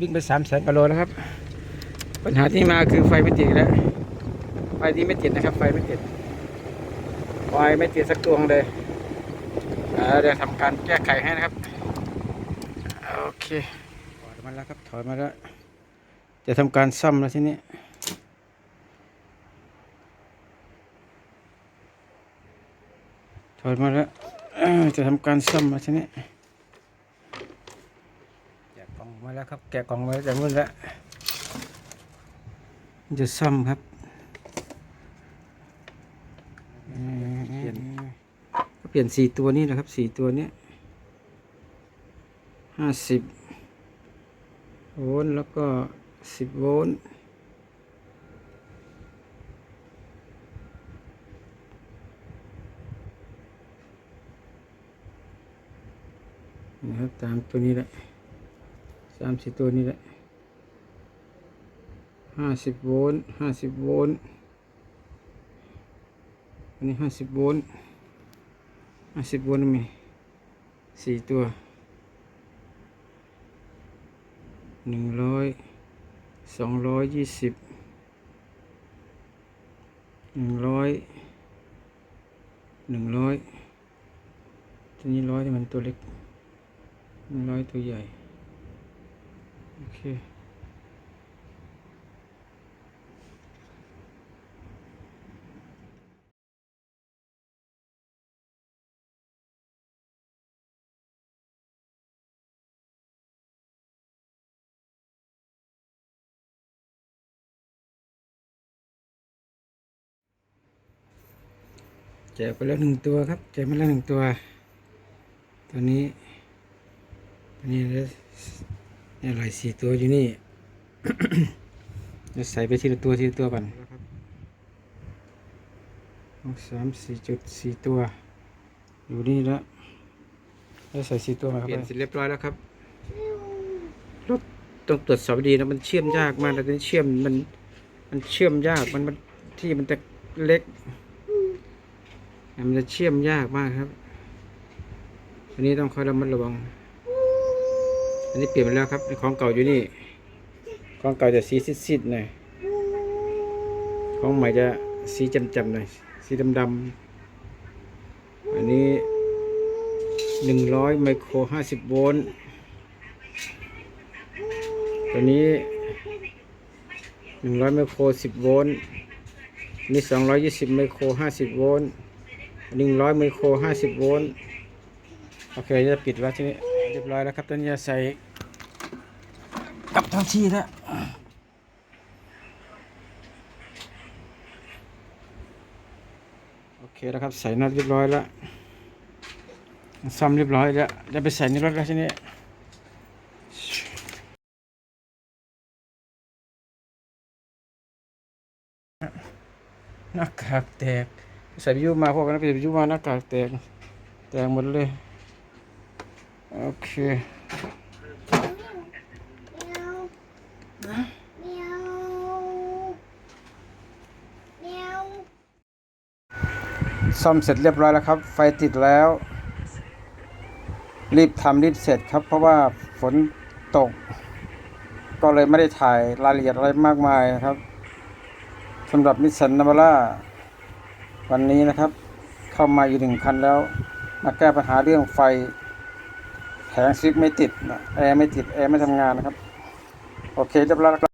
วิ่งไปสามแสนกิโลแล้วครับ ปัญหาที่มาคือไฟไม่ติดแล้ว ไฟที่ไม่ติดนะครับ ไฟไม่ติด ไฟไม่ติดสักดวงเลยเดี๋ยวทำการแก้ไขให้นะครับ โอเค ถอยมาแล้วครับ ถอยมาแล้ว จะทำการซ่อมแล้วทีนี้ถอยมาแล้ว จะทำการซ่อมแล้วทีนี้ แกะกล่องมาแล้ว ครับ แกะกล่องมาแล้จากนู่นแล้วจะซ่อมครับเปลี่ยนก็เปลี่ยนสี่ตัวนี้นะครับสี่ตัวนี้ห้าสิบโวลต์แล้วก็สิบโวลต์นะครับตามตัวนี้แหละามสิบตัวนี้แหละห้าสิบโวลต์ห้าสิบโวลต์อันนี้ห้าสิบโวลต์ห้าสิบโวลต์มีสี่ตัวหนึ่งร้อยสองร้อยยี่สิบหนึ่งร้อยหนึ่งร้อยตัวนี้ร้อยนี่มันตัวเล็กหนึ่งร้อยตัวใหญ่ โอเค แจกไปแล้วหนึ่งตัวครับ แจกมาแล้วหนึ่งตัว ตัวนี้ตัวนี้แล้ว นี่อะไรสี่ตัวอยู่นี่จะใส่ไปทีละตัวทีละตัวก่อนสองสามสี่จุดสี่ตัว อยู่นี่แล้วแล้วใส่สี่ตัวมาเปลี่ยนเสร็จเรียบร้อยแล้วครับรถต้องตรวจสอบดีนะมันเชื่อมยากมากแต่เชื่อมมัน มันเชื่อมยากมันมันที่มันจะเล็กมันจะเชื่อมยากมากครับอันนี้ต้องคอยระมัดระวัง อันนี้เปลี่ยนไปแล้วครับของเก่าอยู่นี่ของเก่าจะสีซีดๆหน่อยของใหม่จะสีจำๆหน่อยสีดำๆอันนี้หนึ่งร้อยไมโครห้าสิบโวลต์ตัวนี้หนึ่งร้อยไมโครสิบโวลต์อันนี้สองร้อยยี่สิบไมโครห้าสิบโวลต์หนึ่งร้อยไมโครห้าสิบโวลต์โอเคจะปิดไว้ทีนี้ เรียบร้อยแล้วครับตอนนี้จะใส่กับทั้งที่แล้วโอเคแล้วครับใส่น็อตเรียบร้อยแล้วซ่อมเรียบร้อยแล้วจะไปใส่ในรถแล้วทีนี้หน้ากากแตกใส่วิวมาพวกนั้นไปใส่วิวมาหน้ากากแตกแตกหมดเลย โอเคซ่อมเสร็จเรียบร้อยแล้วครับ ไฟติดแล้ว รีบทำรีบเสร็จครับ เพราะว่าฝนตก ก็เลยไม่ได้ถ่ายรายละเอียดอะไรมากมายครับสำหรับนิสสันนาวาร่าวันนี้นะครับ เข้ามาอยู่หนึ่งคันแล้ว มาแก้ปัญหาเรื่องไฟ แผงซิปไม่ติดนะแอร์ไม่ติดแอร์ไม่ทำงานนะครับ โอเคเรียบร้อยแล้วครับ